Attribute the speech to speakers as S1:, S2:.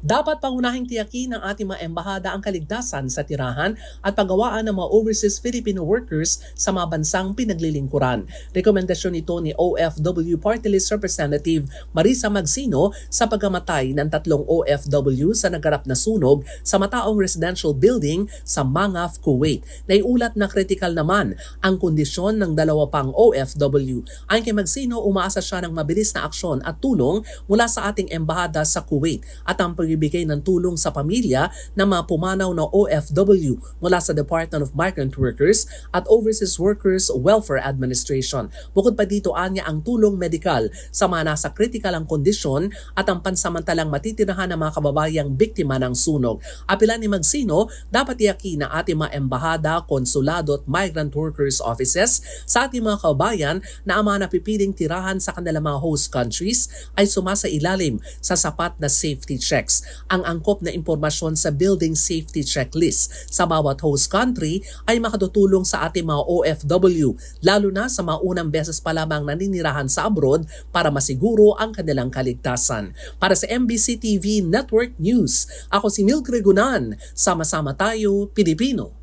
S1: Dapat pangunahing tiyakin ng ating mga embahada ang kaligtasan sa tirahan at paggawaan ng mga overseas Filipino workers sa mga bansang pinaglilingkuran. Rekomendasyon ito ni OFW Party List Representative Marisa Magsino sa pagkamatay ng tatlong OFW sa nagarap na sunog sa mataong residential building sa Mangaf, Kuwait. Naiulat na kritikal naman ang kondisyon ng dalawa pang OFW. Ayon kay Magsino, umaasa siya ng mabilis na aksyon at tulong mula sa ating embahada sa Kuwait at ang pagbibigay ng tulong sa pamilya ng mga pumanaw na OFW mula sa Department of Migrant Workers at Overseas Workers Welfare Administration. Bukod pa dito, anya ang tulong medikal sa mga nasa critical ang kondisyon at ang pansamantalang matitirahan ng mga kababayang biktima ng sunog. Apilan ni Magsino, dapat iyakin na ating mga embahada, konsulado at migrant workers offices sa ating mga kababayan na ang mga napipiling tirahan sa kanilang mga host countries ay sumasa ilalim sa sapat na safety checks. Ang angkop na impormasyon sa building safety checklist sa bawat host country ay makatutulong sa ating mga OFW, lalo na sa mga unang beses pa lamang naninirahan sa abroad para masiguro ang kanilang kaligtasan. Para sa MBC TV Network News, ako si Milk Regunan. Sama-sama tayo, Pilipino.